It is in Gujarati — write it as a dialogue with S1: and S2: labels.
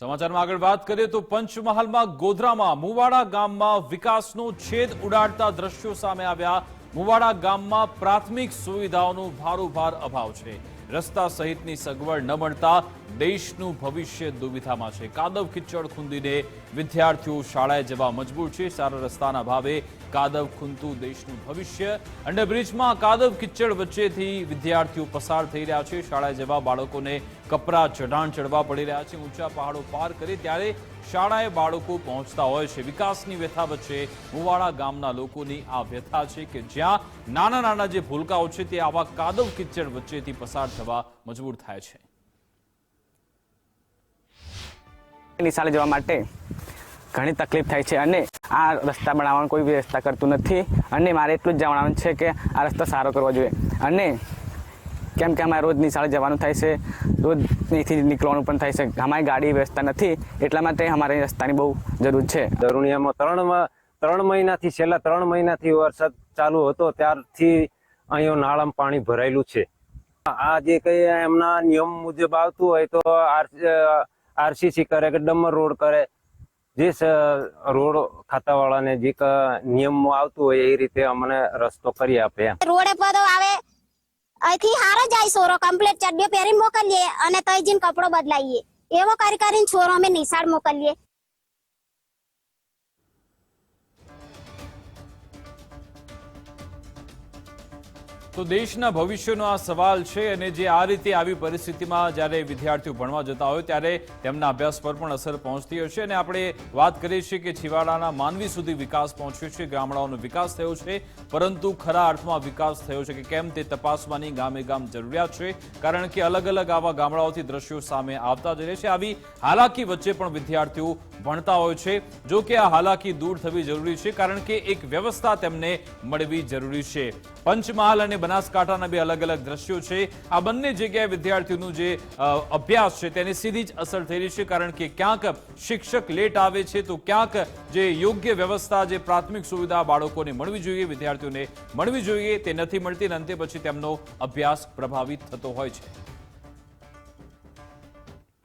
S1: સમાચારમાં આગળ વાત કરીએ તો પંચમહાલમાં ગોધરામાં મુવાડા ગામમાં વિકાસનો છેદ ઉડાડતા દ્રશ્યો સામે આવ્યા. મુવાડા ગામમાં પ્રાથમિક સુવિધાઓનો ભારોભાર અભાવ છે. રસ્તા સહિતની સગવડ ન મળતા દેશનું ભવિષ્ય દુવિધામાં છે. કાદવ કિચડ ખૂંદીને વિદ્યાર્થીઓ શાળાએ જવા મજબૂર છે. સારા રસ્તાના અભાવે કાદવ ખૂંદતું દેશનું ભવિષ્ય. અંડરબ્રિજમાં કાદવ કિચડ વચ્ચેથી વિદ્યાર્થીઓ પસાર થઈ રહ્યા છે. શાળાએ જવા બાળકોને કપરા ચઢાણ ચડવા પડી રહ્યા છે. ઊંચા પહાડો પાર કરી ત્યારે શાળાએ બાળકો પહોંચતા હોય છે. વિકાસની વ્યથા વચ્ચે મુવાડા ગામના લોકોની આ વ્યથા છે કે જ્યાં નાના નાના જે ભૂલકાઓ છે તે આવા કાદવ કિચડ વચ્ચેથી પસાર થવા મજબૂર થાય છે.
S2: નિશાળે જવા માટે ઘણી તકલીફ થાય છે અને આ રસ્તા બનાવવાનું કોઈ વ્યવસ્થા કરતું નથી અને મારે એટલું જ જણાવવાનું છે કે આ રસ્તો સારો કરવો જોઈએ. અને કેમ કે અમારે રોજ નિશાળે જવાનું થાય છે રોજ અહીંથી નીકળવાનું પણ થાય છે. અમારી ગાડી વ્યવસ્થા નથી, એટલા માટે અમારે રસ્તાની બહુ જરૂર છે.
S3: દરુણિયામાં ત્રણ ત્રણ મહિનાથી, છેલ્લા ત્રણ મહિનાથી વરસાદ ચાલુ હતો, ત્યારથી અહીંયા નાળામાં પાણી ભરાયેલું છે. આ જે કઈ એમના નિયમ મુજબ આવતું હોય તો આરસીસી કરે કે ડમર રોડ કરે, જે રોડ ખાતાવાળાને જે નિયમમાં આવતું હોય એ રીતે અમને રસ્તો કરી આપે
S4: રોડ પદો આવે, અહીંથી હારો જાય છોરો કમ્પ્લીટ ચડ્ડીઓ પહેરીને મોકલીએ અને તઈ જઈને કપડો બદલાઈએ. એવો કરી કરીને છોરો અમે નિશાળ મોકલીએ.
S1: તો દેશના ભવિષ્યનો આ સવાલ છે અને જે આ રીતે આવી પરિસ્થિતિમાં જ્યારે વિદ્યાર્થીઓ ભણવા જતા હોય ત્યારે તેમના અભ્યાસ પર પણ અસર પહોંચતી હશે અને આપણે વાત કરીએ છીએ કે છેવાડાના માનવી સુધી વિકાસ પહોંચ્યો છે, ગામડાઓનો વિકાસ થયો છે, પરંતુ ખરા અર્થમાં વિકાસ થયો છે કે કેમ તે તપાસવાની ગામે ગામ જરૂરિયાત છે, કારણ કે અલગ અલગ આવા ગામડાઓથી દ્રશ્યો સામે આવતા જ રહે છે. આવી હાલાકી વચ્ચે પણ વિદ્યાર્થીઓ ભણતા હોય છે, જો કે આ હાલાકી દૂર થવી જરૂરી છે, કારણ કે એક વ્યવસ્થા તેમને મળવી જરૂરી છે. પંચમહાલ અને બનાસકાંઠાના બે અલગ અલગ દ્રશ્યો છે. આ બંને જગ્યાએ વિદ્યાર્થીઓનું જે અભ્યાસ છે તેની સીધી જ અસર થઈ રહી છે કારણ કે ક્યાંક શિક્ષક લેટ આવે છે તો ક્યાંક જે યોગ્ય વ્યવસ્થા, જે પ્રાથમિક સુવિધા બાળકોને મળવી જોઈએ, વિદ્યાર્થીઓને મળવી જોઈએ તે નથી મળતી અને અંતે પછી તેમનો અભ્યાસ પ્રભાવિત થતો હોય છે.